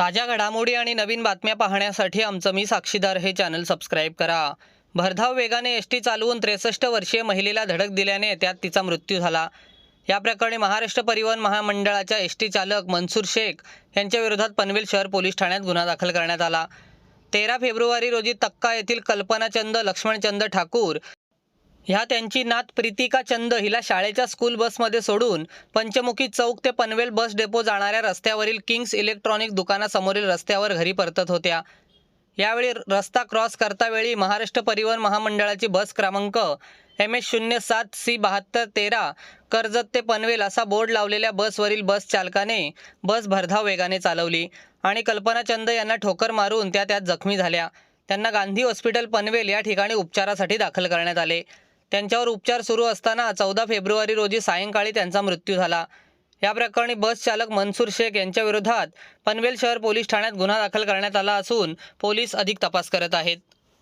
ताज्या घडामोडी आणि नवीन बातम्या पाहण्यासाठी आमचं मी साक्षीदार हे चॅनल सबस्क्राईब करा. भरधाव वेगाने एस टी चालवून त्रेसष्ट वर्षीय महिलेला धडक दिल्याने त्यात तिचा मृत्यू झाला. या प्रकरणी महाराष्ट्र परिवहन महामंडळाच्या एस टी चालक मनसूर शेख यांच्या विरोधात पनवेल शहर पोलीस ठाण्यात गुन्हा दाखल करण्यात आला. तेरा फेब्रुवारी रोजी तक्का येथील कल्पनाचंद लक्ष्मणचंद ठाकूर ह्या त्यांची नात प्रितिका चंद हिला शाळेच्या स्कूल बसमध्ये सोडून पंचमुखी चौक ते पनवेल बस डेपो जाणाऱ्या रस्त्यावरील किंग्स इलेक्ट्रॉनिक दुकानासमोरील रस्त्यावर घरी परतत होत्या. यावेळी रस्ता क्रॉस करतावेळी महाराष्ट्र परिवहन महामंडळाची बस क्रमांक एम एस शून्य सात सी बहात्तर तेरा कर्जत ते पनवेल असा बोर्ड लावलेल्या बसवरील बस चालकाने बस भरधाव वेगाने चालवली आणि कल्पना चंद यांना ठोकर मारून त्या त्यात जखमी झाल्या. त्यांना गांधी हॉस्पिटल पनवेल या ठिकाणी उपचारासाठी दाखल करण्यात आले. त्यांच्यावर उपचार सुरू असताना चौदा फेब्रुवारी रोजी सायंकाळी त्यांचा मृत्यू झाला. या प्रकरणी बस चालक मनसूर शेख यांच्या विरोधात पनवेल शहर पोलीस ठाण्यात गुन्हा दाखल करण्यात आला असून पोलीस अधिक तपास करत आहेत.